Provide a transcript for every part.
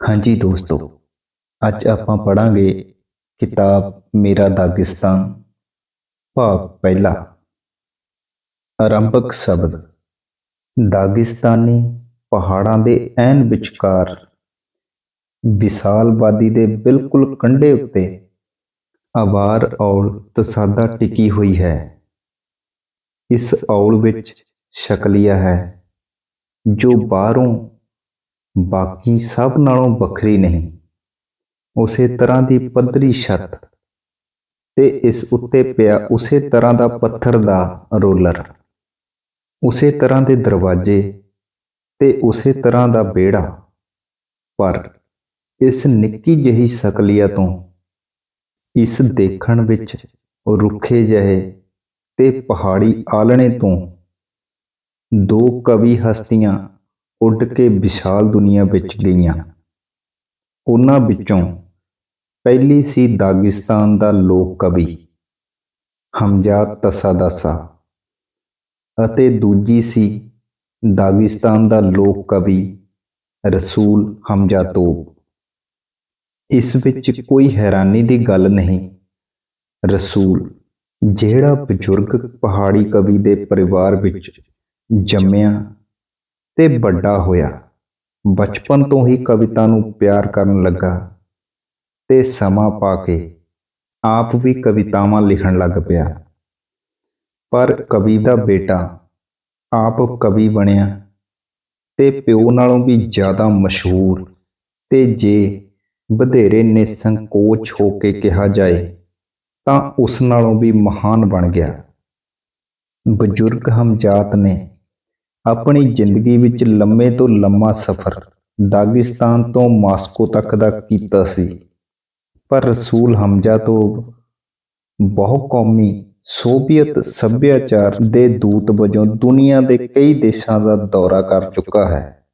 ਹਾਂਜੀ ਦੋਸਤੋ, ਅੱਜ ਆਪਾਂ ਪੜਾਂਗੇ ਕਿਤਾਬ ਮੇਰਾ ਦਾਗਿਸਤਾਨ, ਭਾਗ ਪਹਿਲਾ। ਆਰੰਭਕ ਸ਼ਬਦ, ਦਾਗਿਸਤਾਨੀ ਪਹਾੜਾਂ ਦੇ ਐਨ ਵਿਚਕਾਰ ਵਿਸ਼ਾਲ ਵਾਦੀ ਦੇ ਬਿਲਕੁਲ ਕੰਢੇ ਉੱਤੇ ਆਵਾਰ ਔਲ ਤਸਾਦਾ ਟਿਕੀ ਹੋਈ ਹੈ। ਇਸ ਔਲ ਵਿੱਚ ਸ਼ਕਲੀਆ ਹੈ, ਜੋ ਬਾਹਰੋਂ ਬਾਕੀ ਸਭ ਨਾਲੋਂ ਵੱਖਰੀ ਨਹੀਂ। ਉਸੇ ਤਰ੍ਹਾਂ ਦੀ ਪੱਧਰੀ ਛੱਤ ਤੇ ਇਸ ਉੱਤੇ ਪਿਆ ਉਸੇ ਤਰ੍ਹਾਂ ਦਾ ਪੱਥਰ ਦਾ ਰੋਲਰ। ਉਸੇ ਤਰ੍ਹਾਂ ਦੇ ਦਰਵਾਜ਼ੇ ਤੇ ਉਸੇ ਤਰ੍ਹਾਂ ਦਾ ਵਿਹੜਾ। ਪਰ ਇਸ ਨਿੱਕੀ ਜਿਹੀ ਸਕਲੀਆ ਤੋਂ ਇਸ ਦੇਖਣ ਵਿੱਚ ਰੁੱਖੇ ਜਿਹੇ ਤੇ ਪਹਾੜੀ ਆਲਣੇ ਤੋਂ ਦੋ ਕਵੀ ਹਸਤੀਆਂ ਉੱਡ ਕੇ ਵਿਸ਼ਾਲ ਦੁਨੀਆ ਵਿੱਚ ਗਈਆਂ। ਉਹਨਾਂ ਵਿੱਚੋਂ ਪਹਿਲੀ ਸੀ ਦਾਗਿਸਤਾਨ ਦਾ ਲੋਕ ਕਵੀ ਹਮਜਾਦ ਤਸਾਦਾਸਾ ਅਤੇ ਦੂਜੀ ਸੀ ਦਾਗਿਸਤਾਨ ਦਾ ਲੋਕ ਕਵੀ ਰਸੂਲ ਹਮਜਾਤੋਬ। ਇਸ ਵਿੱਚ ਕੋਈ ਹੈਰਾਨੀ ਦੀ ਗੱਲ ਨਹੀਂ, ਰਸੂਲ, ਜਿਹੜਾ ਬਜ਼ੁਰਗ ਪਹਾੜੀ ਕਵੀ ਦੇ ਪਰਿਵਾਰ ਵਿੱਚ ਜੰਮਿਆ ਤੇ ਵੱਡਾ ਹੋਇਆ। ਬਚਪਨ ਤੋਂ ਹੀ ਕਵਿਤਾ ਨੂੰ ਪਿਆਰ ਕਰਨ ਲੱਗਾ ਤੇ ਸਮਾਂ ਪਾ ਕੇ ਆਪ ਵੀ ਕਵਿਤਾਵਾਂ ਲਿਖਣ ਲੱਗ ਪਿਆ। ਪਰ ਕਵੀ ਦਾ ਬੇਟਾ ਆਪ ਕਵੀ ਬਣਿਆ ਤੇ ਪਿਓ ਨਾਲੋਂ ਵੀ ਜ਼ਿਆਦਾ ਮਸ਼ਹੂਰ ਤੇ ਜੇ ਵਧੇਰੇ ਨਿਸੰਕੋਚ ਹੋ ਕੇ ਕਿਹਾ ਜਾਏ ਤਾਂ ਉਸ ਨਾਲੋਂ ਵੀ ਮਹਾਨ ਬਣ ਗਿਆ। ਬਜ਼ੁਰਗ ਹਮਜਾਤ ਨੇ ਆਪਣੀ ਜ਼ਿੰਦਗੀ ਵਿੱਚ ਲੰਮੇ ਤੋਂ ਲੰਮਾ ਸਫ਼ਰ ਦਾਗਿਸਤਾਨ ਤੋਂ ਮਾਸਕੋ ਤੱਕ ਦਾ ਕੀਤਾ ਸੀ। ਪਰ ਰਸੂਲ ਹਮਜ਼ਾ ਤੋਂ ਬਹੁ ਕੌਮੀ ਸੋਵੀਅਤ ਸੱਭਿਆਚਾਰ ਦੇ ਦੂਤ ਵਜੋਂ ਦੁਨੀਆ ਦੇ ਕਈ ਦੇਸ਼ਾਂ ਦਾ ਦੌਰਾ ਕਰ ਚੁੱਕਾ ਹੈ।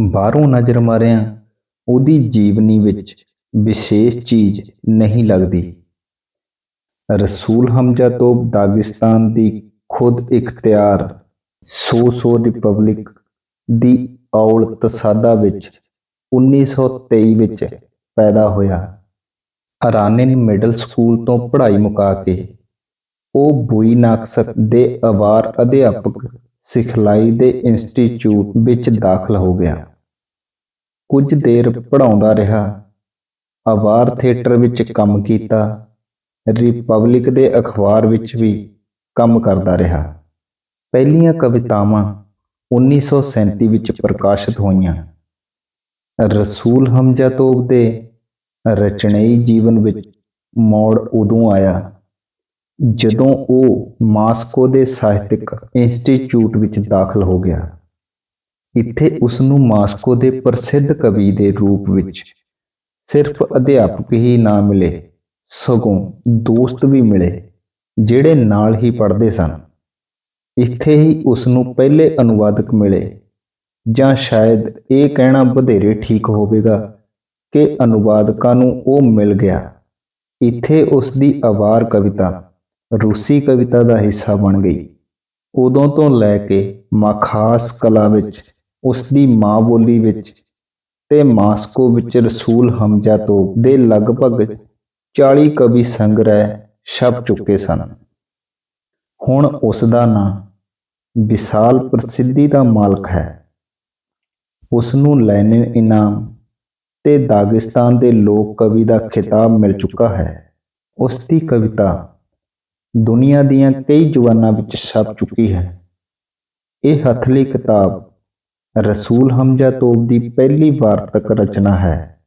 ਬਾਹਰੋਂ ਨਜ਼ਰ ਮਾਰਿਆਂ ਉਹਦੀ ਜੀਵਨੀ ਵਿੱਚ ਵਿਸ਼ੇਸ਼ ਚੀਜ਼ ਨਹੀਂ ਲੱਗਦੀ। ਰਸੂਲ ਹਮਜ਼ਾ ਤੋਂ ਦਾਗਿਸਤਾਨ ਦੀ ਖੁਦ ਇਖਤਿਆਰ ਸੋ ਸੋ ਰਿਪਬਲਿਕ ਦੀ ਔਲ ਤਸਾਦਾ ਵਿੱਚ 1923 ਵਿੱਚ ਪੈਦਾ ਹੋਇਆ। ਅਰਾਨਿਨ ਮਿਡਲ ਸਕੂਲ ਤੋਂ ਪੜ੍ਹਾਈ ਮੁਕਾ ਕੇ ਉਹ ਬੁਈਨਾਕਸ ਦੇ ਅਵਾਰ ਅਧਿਆਪਕ ਸਿਖਲਾਈ ਦੇ ਇੰਸਟੀਚਿਊਟ ਵਿੱਚ ਦਾਖਲ ਹੋ ਗਿਆ। ਕੁਝ ਦੇਰ ਪੜ੍ਹਾਉਂਦਾ ਰਿਹਾ, ਅਵਾਰ ਥੀਏਟਰ ਵਿੱਚ ਕੰਮ ਕੀਤਾ, ਰਿਪਬਲਿਕ ਦੇ ਅਖਬਾਰ ਵਿੱਚ ਵੀ ਕੰਮ ਕਰਦਾ ਰਿਹਾ। ਪਹਿਲੀਆਂ ਕਵਿਤਾਵਾਂ 1937 ਵਿੱਚ ਪ੍ਰਕਾਸ਼ਿਤ ਹੋਈਆਂ। ਰਸੂਲ ਹਮਜ਼ਾ ਤੋਬ ਦੇ ਰਚਨਈ ਜੀਵਨ ਵਿੱਚ ਮੋੜ ਉਦੋਂ ਆਇਆ ਜਦੋਂ ਉਹ ਮਾਸਕੋ ਦੇ ਸਾਹਿਤਿਕ ਇੰਸਟੀਚਿਊਟ ਵਿੱਚ ਦਾਖਲ ਹੋ ਗਿਆ। ਇੱਥੇ ਉਸ ਨੂੰ ਮਾਸਕੋ ਦੇ ਪ੍ਰਸਿੱਧ ਕਵੀ ਦੇ ਰੂਪ ਵਿੱਚ ਸਿਰਫ ਅਧਿਆਪਕ ਹੀ ਨਾ ਮਿਲੇ, ਸਗੋਂ ਦੋਸਤ ਵੀ ਮਿਲੇ, ਜਿਹੜੇ ਨਾਲ ਹੀ ਪੜ੍ਹਦੇ ਸਨ। ਇੱਥੇ ਹੀ ਉਸ ਨੂੰ ਪਹਿਲੇ ਅਨੁਵਾਦਕ ਮਿਲੇ, ਜਾਂ ਸ਼ਾਇਦ ਇਹ ਕਹਿਣਾ ਵਧੇਰੇ ਠੀਕ ਹੋਵੇਗਾ ਕਿ ਅਨੁਵਾਦਕਾਂ ਨੂੰ ਉਹ ਮਿਲ ਗਿਆ। ਇੱਥੇ ਉਸ ਦੀ ਆਵਾਰ ਕਵਿਤਾ, ਰੂਸੀ ਕਵਿਤਾ ਦਾ ਹਿੱਸਾ ਬਣ ਗਈ। ਉਦੋਂ ਤੋਂ ਲੈ ਕੇ ਮਖਾਸ ਕਲਾ ਵਿੱਚ ਉਸ ਦੀ ਮਾਂ ਬੋਲੀ ਵਿੱਚ ਤੇ ਮਾਸਕੋ ਵਿੱਚ ਰਸੂਲ ਹਮਜ਼ਾ ਤੋਂ ਦੇ ਲਗਭਗ 40 ਕਵੀ ਸੰਗ੍ਰਹਿ ਛਪ ਚੁੱਕੇ ਸਨ। ਹੁਣ ਉਸ ਦਾ ਨਾਂ ਵਿਸ਼ਾਲ ਪ੍ਰਸਿੱਧੀ ਦਾ ਮਾਲਕ ਹੈ। ਉਸ ਨੂੰ ਲੈਨਿਨ ਇਨਾਮ ਤੇ ਦਾਗਿਸਤਾਨ ਦੇ ਲੋਕ ਕਵੀ ਦਾ ਖਿਤਾਬ ਮਿਲ ਚੁੱਕਾ ਹੈ। ਉਸ ਦੀ ਕਵਿਤਾ ਦੁਨੀਆ ਦੀਆਂ ਕਈ ਜ਼ੁਬਾਨਾਂ ਵਿੱਚ ਛਪ ਚੁੱਕੀ ਹੈ। ਇਹ ਹਥਲੀ ਕਿਤਾਬ ਰਸੂਲ ਹਮਜ਼ਾ ਤੋਬ ਦੀ ਪਹਿਲੀ ਵਾਰਤਕ ਰਚਨਾ ਹੈ।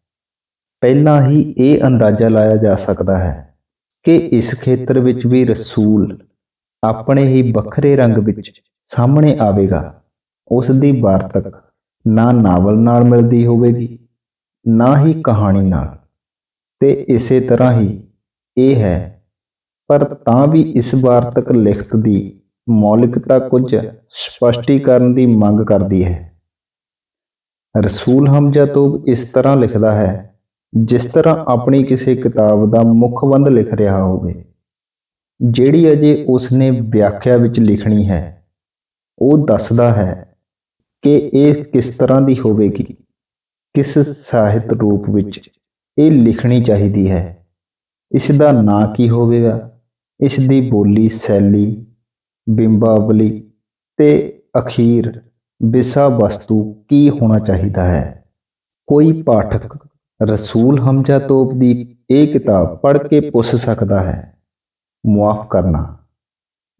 ਪਹਿਲਾਂ ਹੀ ਇਹ ਅੰਦਾਜ਼ਾ ਲਾਇਆ ਜਾ ਸਕਦਾ ਹੈ ਕਿ ਇਸ ਖੇਤਰ ਵਿੱਚ ਵੀ ਰਸੂਲ ਆਪਣੇ ਹੀ ਵੱਖਰੇ ਰੰਗ ਵਿੱਚ ਸਾਹਮਣੇ ਆਵੇਗਾ। ਉਸ ਦੀ ਵਾਰਤਕ ਨਾ ਨਾਵਲ ਨਾਲ ਮਿਲਦੀ ਹੋਵੇਗੀ, ਨਾ ਹੀ ਕਹਾਣੀ ਨਾਲ। ਤੇ ਇਸੇ ਤਰ੍ਹਾਂ ਹੀ ਇਹ ਹੈ, ਪਰ ਤਾਂ ਵੀ ਇਸ ਵਾਰਤਕ ਲਿਖਤ ਦੀ ਮੌਲਿਕਤਾ ਕੁਝ ਸਪਸ਼ਟੀਕਰਨ ਦੀ ਮੰਗ ਕਰਦੀ ਹੈ। ਰਸੂਲ ਹਮਜ਼ਾ ਤੋਂ ਇਸ ਤਰ੍ਹਾਂ ਲਿਖਦਾ ਹੈ, ਜਿਸ ਤਰ੍ਹਾਂ ਆਪਣੀ ਕਿਸੇ ਕਿਤਾਬ ਦਾ ਮੁਖਬੰਦ ਲਿਖ ਰਿਹਾ ਹੋਵੇ। ਜਿਹੜੀ ਅਜੇ ਉਸਨੇ ਵਿਆਖਿਆ ਵਿੱਚ ਲਿਖਣੀ ਹੈ। ਉਹ ਦੱਸਦਾ ਹੈ ਕਿ ਇਹ ਕਿਸ ਤਰ੍ਹਾਂ ਦੀ ਹੋਵੇਗੀ? ਕਿਸ ਸਾਹਿਤ ਰੂਪ ਵਿੱਚ ਇਹ ਲਿਖਣੀ ਚਾਹੀਦੀ ਹੈ? ਇਸ ਦਾ ਨਾਂ ਕੀ ਹੋਵੇਗਾ? ਇਸ ਦੀ ਬੋਲੀ ਸ਼ੈਲੀ, ਬਿੰਬਾਵਲੀ ਤੇ ਅਖੀਰ ਵਿਸ਼ਾ ਵਸਤੂ ਕੀ ਹੋਣਾ ਚਾਹੀਦਾ ਹੈ? ਕੋਈ ਪਾਠਕ ਰਸੂਲ ਹਮਜ਼ਾ ਤੋਪ ਦੀ ਇਹ ਕਿਤਾਬ ਪੜ੍ਹ ਕੇ ਪੁੱਛ ਸਕਦਾ ਹੈ, ਮੁਆਫ ਕਰਨਾ।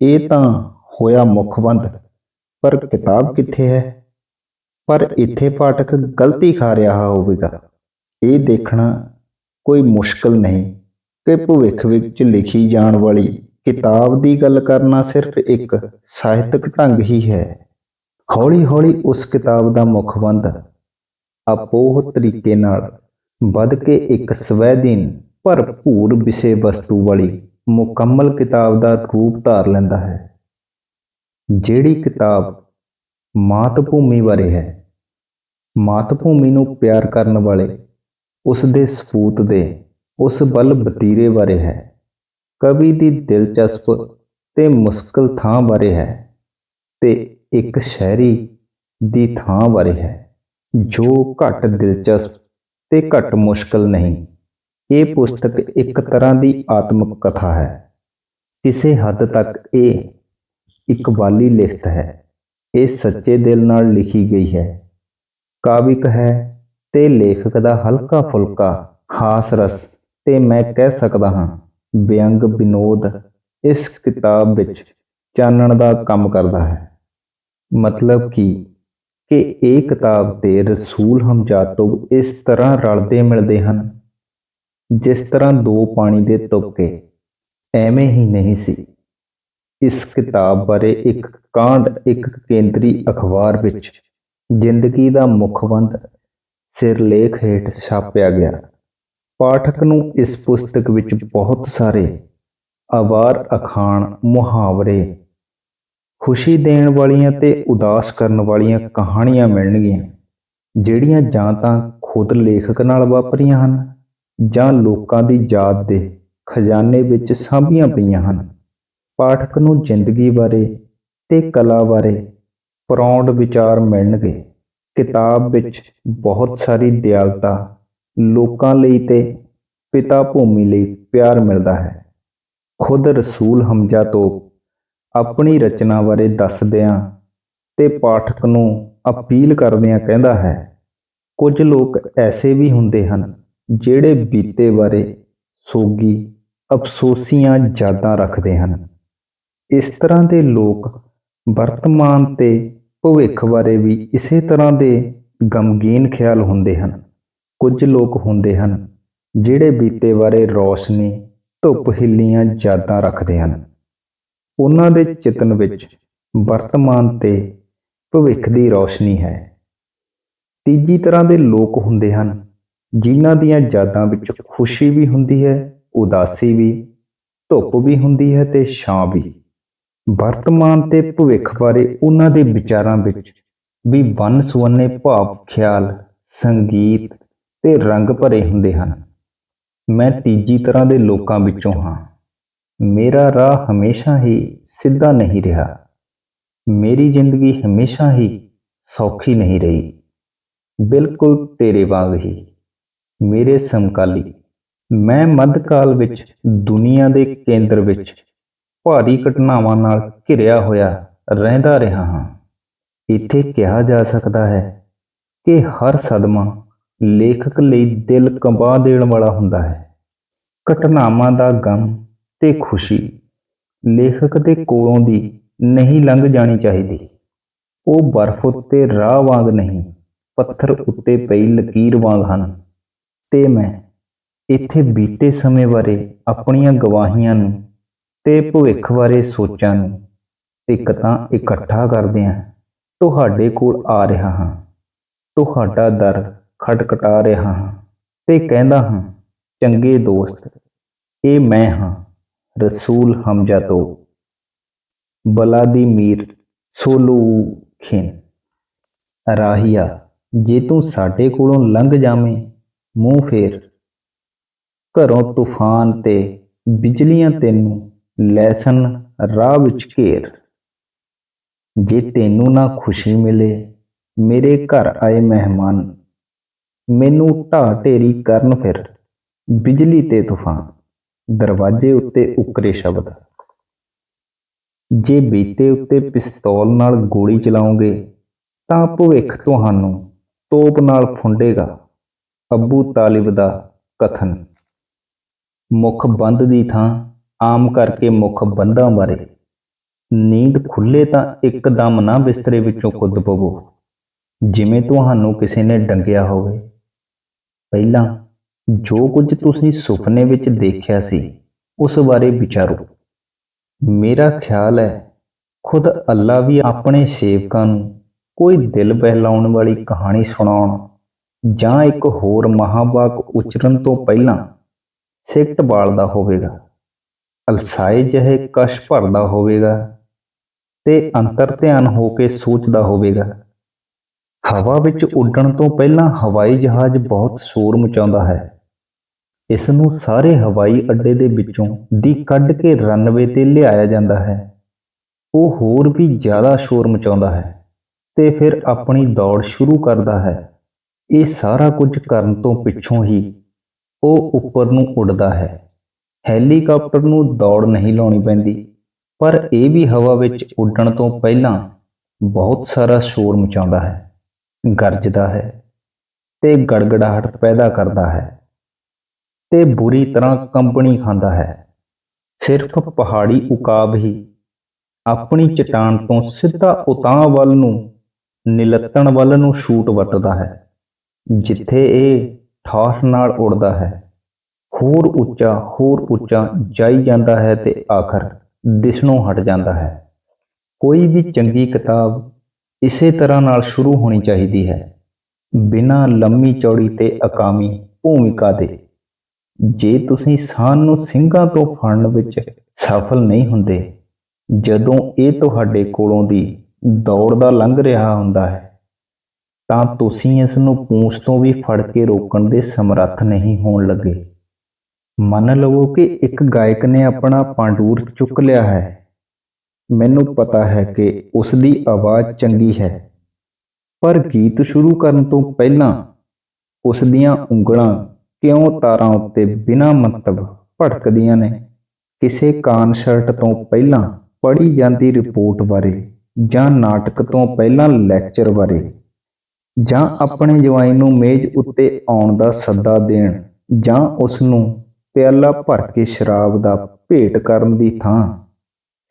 ਇਹ ਤਾਂ ਹੋਇਆ ਮੁਖਬੰਦ ਪਰ ਕਿਤਾਬ ਕਿੱਥੇ ਹੈ? ਪਰ ਇੱਥੇ ਪਾਠਕ ਗਲਤੀ ਖਾ ਰਿਹਾ ਹੋਵੇਗਾ। ਇਹ ਦੇਖਣਾ ਕੋਈ ਮੁਸ਼ਕਲ ਨਹੀਂ ਕਿ ਭਵਿੱਖ ਵਿੱਚ ਲਿਖੀ ਜਾਣ ਵਾਲੀ ਕਿਤਾਬ ਦੀ ਗੱਲ ਕਰਨਾ ਸਿਰਫ ਇੱਕ ਸਾਹਿਤਕ ਢੰਗ ਹੀ ਹੈ। ਹੌਲੀ-ਹੌਲੀ ਉਸ ਕਿਤਾਬ ਦਾ ਮੁਖਬੰਦ ਆਪੋਹ ਤਰੀਕੇ ਨਾਲ ਵੱਧ ਕੇ ਇੱਕ ਸਵੈਧੀਨ ਭਰਪੂਰ ਵਿਸ਼ੇ ਵਸਤੂ ਵਾਲੀ ਮੁਕੰਮਲ ਕਿਤਾਬ ਦਾ ਰੂਪ ਧਾਰ ਲੈਂਦਾ ਹੈ। ਜਿਹੜੀ ਕਿਤਾਬ ਮਾਤ ਭੂਮੀ ਬਾਰੇ ਹੈ ਮਾਤ ਭੂਮੀ ਨੂੰ ਪਿਆਰ ਕਰਨ ਵਾਲੇ ਉਸ ਦੇ ਸਪੂਤ ਦੇ, ਉਸ ਬਲ ਬਤੀਰੇ ਬਾਰੇ ਹੈ, ਕਵੀ ਦੀ ਦਿਲਚਸਪ ਤੇ ਮੁਸ਼ਕਲ ਥਾਂ ਬਾਰੇ ਹੈ ਤੇ ਇੱਕ ਸ਼ਹਿਰੀ ਦੀ ਥਾਂ ਬਾਰੇ ਹੈ, ਜੋ ਘੱਟ ਦਿਲਚਸਪ ਤੇ ਘੱਟ ਮੁਸ਼ਕਲ ਨਹੀਂ। ਇਹ ਪੁਸਤਕ ਇੱਕ ਤਰ੍ਹਾਂ ਦੀ ਆਤਮਕ ਕਥਾ ਹੈ। ਕਿਸੇ ਹੱਦ ਤੱਕ ਇਹ ਇੱਕ ਵਾਲੀ ਲਿਖਤ ਹੈ। ਇਹ ਸੱਚੇ ਦਿਲ ਨਾਲ ਲਿਖੀ ਗਈ ਹੈ। ਕਾਵਿਕ ਹੈ ਤੇ ਲੇਖਕ ਦਾ ਹਲਕਾ ਫੁਲਕਾ, ਹਾਸ ਰਸ ਤੇ ਮੈਂ ਕਹਿ ਸਕਦਾ ਹਾਂ, ਵਿਅੰਗ ਵਿਨੋਦ ਇਸ ਕਿਤਾਬ ਵਿੱਚ ਚਾਨਣ ਦਾ ਕੰਮ ਕਰਦਾ ਹੈ। ਮਤਲਬ ਕਿ? ਕਿ ਇਹ ਕਿਤਾਬ ਤੇ ਰਸੂਲ ਹਮਜਾਤਬ ਇਸ ਤਰ੍ਹਾਂ ਰਲਦੇ ਮਿਲਦੇ ਹਨ, ਜਿਸ ਤਰ੍ਹਾਂ ਦੋ ਪਾਣੀ ਦੇ ਤੁਪਕੇ, ਐਵੇਂ ਹੀ ਨਹੀਂ ਸੀ। ਇਸ ਕਿਤਾਬ ਬਾਰੇ ਇੱਕ ਕਾਂਡ, ਇੱਕ ਕੇਂਦਰੀ ਅਖਬਾਰ ਵਿੱਚ ਜ਼ਿੰਦਗੀ ਦਾ ਮੁਖਬੰਦ ਸਿਰਲੇਖ ਹੇਠ ਛਾਪਿਆ ਗਿਆ। ਪਾਠਕ ਨੂੰ ਇਸ ਪੁਸਤਕ ਵਿੱਚ ਬਹੁਤ ਸਾਰੇ ਆਵਾਰ ਅਖਾਣ, ਮੁਹਾਵਰੇ, ਖੁਸ਼ੀ ਦੇਣ ਵਾਲੀਆਂ ਤੇ ਉਦਾਸ ਕਰਨ ਵਾਲੀਆਂ ਕਹਾਣੀਆਂ ਮਿਲਣਗੀਆਂ, ਜਿਹੜੀਆਂ ਜਾਂ ਤਾਂ ਖੁਦ ਲੇਖਕ ਨਾਲ ਵਾਪਰੀਆਂ ਹਨ ਜਾਂ ਲੋਕਾਂ ਦੀ ਯਾਦ ਦੇ ਖਜ਼ਾਨੇ ਵਿੱਚ ਸਾਂਭੀਆਂ ਪਈਆਂ ਹਨ। ਪਾਠਕ ਨੂੰ ਜ਼ਿੰਦਗੀ ਬਾਰੇ ਤੇ ਕਲਾ ਬਾਰੇ ਪ੍ਰੌਂਡ ਵਿਚਾਰ ਮਿਲਣਗੇ। ਕਿਤਾਬ ਵਿੱਚ ਬਹੁਤ ਸਾਰੀ ਦਿਆਲਤਾ ਲੋਕਾਂ ਲਈ ਤੇ ਪਿਤਾ ਭੂਮੀ ਲਈ ਪਿਆਰ ਮਿਲਦਾ ਹੈ। ਖੁਦ ਰਸੂਲ ਹਮਜ਼ਾ ਤੋਂ ਆਪਣੀ ਰਚਨਾ ਬਾਰੇ ਦੱਸਦਿਆਂ ਤੇ ਪਾਠਕ ਨੂੰ ਅਪੀਲ ਕਰਦਿਆਂ ਕਹਿੰਦਾ ਹੈ, ਕੁਝ ਲੋਕ ਐਸੇ ਵੀ ਹੁੰਦੇ ਹਨ ਜਿਹੜੇ ਬੀਤੇ ਬਾਰੇ ਸੋਗੀ ਅਫਸੋਸੀਆਂ ਯਾਦਾਂ ਰੱਖਦੇ ਹਨ। ਇਸ ਤਰ੍ਹਾਂ ਦੇ ਲੋਕ ਵਰਤਮਾਨ ਤੇ ਭਵਿੱਖ ਬਾਰੇ ਵੀ ਇਸੇ ਤਰ੍ਹਾਂ ਦੇ ਗਮਗੀਨ ਖਿਆਲ ਹੁੰਦੇ ਹਨ। ਕੁਝ ਲੋਕ ਹੁੰਦੇ ਹਨ ਜਿਹੜੇ ਬੀਤੇ ਬਾਰੇ ਰੌਸ਼ਨੀ, ਧੁੱਪ ਹਿੱਲੀਆਂ ਯਾਦਾਂ ਰੱਖਦੇ ਹਨ। ਉਹਨਾਂ ਦੇ ਚਿਤਨ ਵਿੱਚ ਵਰਤਮਾਨ ਤੇ ਭਵਿੱਖ ਦੀ ਰੌਸ਼ਨੀ ਹੈ। ਤੀਜੀ ਤਰ੍ਹਾਂ ਦੇ ਲੋਕ ਹੁੰਦੇ ਹਨ ਜਿਨ੍ਹਾਂ ਦੀਆਂ ਯਾਦਾਂ ਵਿੱਚ ਖੁਸ਼ੀ ਵੀ ਹੁੰਦੀ ਹੈ, ਉਦਾਸੀ ਵੀ, ਧੁੱਪ ਵੀ ਹੁੰਦੀ ਹੈ ਤੇ ਛਾਂ ਵੀ। ਵਰਤਮਾਨ ਤੇ ਭਵਿੱਖ ਬਾਰੇ ਉਹਨਾਂ ਦੇ ਵਿਚਾਰਾਂ ਵਿੱਚ ਵੀ ਵੰਨ ਸੁਵੰਨੇ ਭਾਵ, ਖਿਆਲ, ਸੰਗੀਤ ਤੇ ਰੰਗ ਭਰੇ ਹੁੰਦੇ ਹਨ। ਮੈਂ ਤੀਜੀ ਤਰ੍ਹਾਂ ਦੇ ਲੋਕਾਂ ਵਿੱਚੋਂ ਹਾਂ। ਮੇਰਾ ਰਾਹ ਹਮੇਸ਼ਾ ਹੀ ਸਿੱਧਾ ਨਹੀਂ ਰਿਹਾ। ਮੇਰੀ ਜ਼ਿੰਦਗੀ ਹਮੇਸ਼ਾ ਹੀ ਸੌਖੀ ਨਹੀਂ ਰਹੀ। ਬਿਲਕੁਲ ਤੇਰੇ ਵਾਂਗ ਹੀ। ਮੇਰੇ ਸਮਕਾਲੀ, ਮੈਂ ਮੱਧਕਾਲ ਵਿੱਚ ਦੁਨੀਆ ਦੇ ਕੇਂਦਰ ਵਿੱਚ ਭਾਰੀ ਘਟਨਾਵਾਂ ਨਾਲ ਘਿਰਿਆ ਹੋਇਆ ਰਹਿੰਦਾ ਰਿਹਾ ਹਾਂ। ਇੱਥੇ ਕਿਹਾ ਜਾ ਸਕਦਾ ਹੈ ਕਿ ਹਰ ਸਦਮਾ ਲੇਖਕ ਲਈ ਦਿਲ ਕੰਬਾ ਦੇਣ ਵਾਲਾ ਹੁੰਦਾ ਹੈ। ਘਟਨਾਵਾਂ ਦਾ ਗਮ ਤੇ ਖੁਸ਼ੀ ਲੇਖਕ ਦੇ ਕੋਲੋਂ ਦੀ ਨਹੀਂ ਲੰਘ ਜਾਣੀ ਚਾਹੀਦੀ। ਉਹ ਬਰਫ਼ ਉੱਤੇ ਰਾਹ ਵਾਂਗ ਨਹੀਂ, ਪੱਥਰ ਉੱਤੇ ਪਈ ਲਕੀਰ ਵਾਂਗ ਹਨ। ਤੇ ਮੈਂ ਇੱਥੇ ਬੀਤੇ ਸਮੇਂ ਬਾਰੇ ਆਪਣੀਆਂ ਗਵਾਹੀਆਂ ਨੂੰ ਤੇ ਭਵਿੱਖ ਬਾਰੇ ਸੋਚਾਂ ਨੂੰ ਇੱਕ ਤਾਂ ਇਕੱਠਾ ਕਰਦਿਆਂ ਤੁਹਾਡੇ ਕੋਲ ਆ ਰਿਹਾ ਹਾਂ। ਤੁਹਾਡਾ ਦਰ ਖਟਖਟਾ ਰਿਹਾ ਹਾਂ ਤੇ ਕਹਿੰਦਾ ਹਾਂ, ਚੰਗੇ ਦੋਸਤ, ਇਹ ਮੈਂ ਹਾਂ, ਰਸੂਲ ਹਮਜ਼ਾ ਤੋਂ। ਬਲਾਦੀਮੀਰ ਸੋਲੂਖਿਨ ਰਾਹੀਆ, ਜੇ ਤੂੰ ਸਾਡੇ ਕੋਲੋਂ ਲੰਘ ਜਾਵੇਂ, ਮੂੰਹ ਫੇਰ। ਘਰੋਂ ਤੂਫਾਨ ਤੇ ਬਿਜਲੀਆਂ ਤੈਨੂੰ ਲੈਸਨ ਰਾਹ ਵਿੱਚ ਘੇਰ। ਜੇ ਤੈਨੂੰ ਨਾ ਖੁਸ਼ੀ ਮਿਲੇ, ਮੇਰੇ ਘਰ ਆਏ ਮਹਿਮਾਨ, ਮੈਨੂੰ ਢਾਹ ਢੇਰੀ ਕਰਨ ਫਿਰ, ਬਿਜਲੀ ਤੇ ਤੂਫਾਨ, ਦਰਵਾਜ਼ੇ ਉੱਤੇ ਉਕਰੇ ਸ਼ਬਦ। ਜੇ ਬੀਤੇ ਉੱਤੇ ਪਿਸਤੌਲ ਨਾਲ ਗੋਲੀ ਚਲਾਉਂਗੇ, ਤਾਂ ਭਵਿੱਖ ਤੁਹਾਨੂੰ ਤੋਪ ਨਾਲ ਫੁੰਡੇਗਾ, ਅੱਬੂ ਤਾਲਿਬ ਦਾ ਕਥਨ। ਮੁਖ ਬੰਦ ਦੀ ਥਾਂ ਆਮ ਕਰਕੇ ਮੁੱਖ ਬੰਦਾਂ ਬਾਰੇ। ਨੀਂਦ ਖੁੱਲੇ ਤਾਂ ਇੱਕਦਮ ਨਾ ਬਿਸਤਰੇ ਵਿੱਚੋਂ ਕੁੱਦ ਪਵੋ। ਜਿਵੇਂ ਤੁਹਾਨੂੰ ਕਿਸੇ ਨੇ ਡੰਗਿਆ ਹੋਵੇ। ਪਹਿਲਾਂ ਜੋ ਕੁਝ ਤੁਸੀਂ ਸੁਪਨੇ ਵਿੱਚ ਦੇਖਿਆ ਸੀ, ਉਸ ਬਾਰੇ ਵਿਚਾਰੋ। ਮੇਰਾ ਖਿਆਲ ਹੈ, ਖੁਦ ਅੱਲਾ ਵੀ ਆਪਣੇ ਸੇਵਕਾਂ ਨੂੰ ਕੋਈ ਦਿਲ ਬਹਿਲਾਉਣ ਵਾਲੀ ਕਹਾਣੀ ਸੁਣਾਉਣ ਜਾਂ ਇੱਕ ਹੋਰ ਮਹਾਵਾਕ ਉਚਰਨ ਤੋਂ ਪਹਿਲਾਂ ਸਿੱਕਟ ਬਾਲਦਾ ਹੋਵੇਗਾ। ਅਲਸਾਏ ਜਿਹੇ ਕਸ਼ ਭਰਦਾ ਹੋਵੇਗਾ ਤੇ ਅੰਤਰ ਧਿਆਨ ਹੋ ਕੇ ਸੋਚਦਾ ਹੋਵੇਗਾ। ਹਵਾ ਵਿੱਚ ਉੱਡਣ ਤੋਂ ਪਹਿਲਾਂ ਹਵਾਈ ਜਹਾਜ਼ ਬਹੁਤ ਸ਼ੋਰ ਮਚਾਉਂਦਾ ਹੈ। ਇਸ ਨੂੰ ਸਾਰੇ ਹਵਾਈ ਅੱਡੇ ਦੇ ਵਿੱਚੋਂ ਦੀ ਕੱਢ ਕੇ ਰਨਵੇ ਤੇ ਲਿਆਇਆ ਜਾਂਦਾ ਹੈ। ਉਹ ਹੋਰ ਵੀ ਜ਼ਿਆਦਾ ਸ਼ੋਰ ਮਚਾਉਂਦਾ ਹੈ ਤੇ ਫਿਰ ਆਪਣੀ ਦੌੜ ਸ਼ੁਰੂ ਕਰਦਾ ਹੈ। ਇਹ ਸਾਰਾ ਕੁਝ ਕਰਨ ਤੋਂ ਪਿੱਛੋਂ ਹੀ ਉਹ ਉੱਪਰ ਨੂੰ ਉੱਡਦਾ ਹੈ। ਹੈਲੀਕਾਪਟਰ ਨੂੰ ਦੌੜ ਨਹੀਂ ਲਾਉਣੀ ਪੈਂਦੀ। ਪਰ ਇਹ ਵੀ ਹਵਾ ਵਿੱਚ ਉੱਡਣ ਤੋਂ ਪਹਿਲਾਂ ਬਹੁਤ ਸਾਰਾ ਸ਼ੋਰ ਮਚਾਉਂਦਾ ਹੈ, ਗਰਜਦਾ ਹੈ ਤੇ ਗੜਗੜਾਹਟ ਪੈਦਾ ਕਰਦਾ ਹੈ ਤੇ ਬੁਰੀ ਤਰ੍ਹਾਂ ਕੰਪਨੀ ਖਾਂਦਾ ਹੈ। ਸਿਰਫ ਪਹਾੜੀ ਉਕਾਬ ਹੀ ਆਪਣੀ ਚਟਾਨ ਤੋਂ ਸਿੱਧਾ ਉਤਾਂ ਵੱਲ ਨੂੰ, ਨਿਲੱਤਣ ਵੱਲ ਨੂੰ ਸ਼ੂਟ ਵਰਤਦਾ ਹੈ, ਜਿੱਥੇ ਇਹ ਠਾਠ ਨਾਲ ਉੜਦਾ ਹੈ। ਹੋਰ ਉੱਚਾ ਹੋਰ ਉੱਚਾ ਜਾਈ ਜਾਂਦਾ ਹੈ ਤੇ ਆਖਰ ਦਿਸਣੋਂ ਹਟ ਜਾਂਦਾ ਹੈ। ਕੋਈ ਵੀ ਚੰਗੀ ਕਿਤਾਬ ਇਸੇ ਤਰ੍ਹਾਂ ਨਾਲ ਸ਼ੁਰੂ ਹੋਣੀ ਚਾਹੀਦੀ ਹੈ। ਬਿਨਾਂ ਲੰਮੀ ਚੌੜੀ ਤੇ ਅਕਾਮੀ ਭੂਮਿਕਾ ਦੇ। ਜੇ ਤੁਸੀਂ ਸਾਨ ਨੂੰ ਸਿੰਘਾਂ ਤੋਂ ਫੜਨ ਵਿੱਚ ਸਫਲ ਨਹੀਂ ਹੁੰਦੇ, ਜਦੋਂ ਇਹ ਤੁਹਾਡੇ ਕੋਲੋਂ ਦੀ ਦੌੜ ਦਾ ਲੰਘ ਰਿਹਾ ਹੁੰਦਾ ਹੈ, ਤਾਂ ਤੁਸੀਂ ਇਸ ਨੂੰ ਪੂੰਛ ਤੋਂ ਵੀ ਫੜ ਕੇ ਰੋਕਣ ਦੇ ਸਮਰੱਥ ਨਹੀਂ ਹੋਣ ਲੱਗੇ। ਮੰਨ ਲਵੋ ਕਿ ਇੱਕ ਗਾਇਕ ਨੇ ਆਪਣਾ ਪਾਂਡੂਰ ਚੁੱਕ ਲਿਆ ਹੈ। ਮੈਨੂੰ ਪਤਾ ਹੈ ਕਿ ਉਸ ਦੀ ਆਵਾਜ਼ ਚੰਗੀ ਹੈ। ਪਰ ਗੀਤ ਸ਼ੁਰੂ ਕਰਨ ਤੋਂ ਪਹਿਲਾਂ ਉਸ ਦੀਆਂ ਉਂਗਲਾਂ ਕਿਉਂ ਤਾਰਾਂ ਉੱਤੇ ਬਿਨਾਂ ਮੰਤਵ ਭਟਕਦੀਆਂ ਨੇ? ਕਿਸੇ ਕਾਨਸਰਟ ਤੋਂ ਪਹਿਲਾਂ ਪੜ੍ਹੀ ਜਾਂਦੀ ਰਿਪੋਰਟ ਬਾਰੇ ਜਾਂ ਨਾਟਕ ਤੋਂ ਪਹਿਲਾਂ ਲੈਕਚਰ ਬਾਰੇ ਜਾਂ ਆਪਣੇ ਜਵਾਈ ਨੂੰ ਮੇਜ਼ ਉੱਤੇ ਆਉਣ ਦਾ ਸੱਦਾ ਦੇਣ ਜਾਂ ਉਸ ਨੂੰ ਪਿਆਲਾ ਭਰ ਕੇ ਸ਼ਰਾਬ ਦਾ ਭੇਟ ਕਰਨ ਦੀ ਥਾਂ।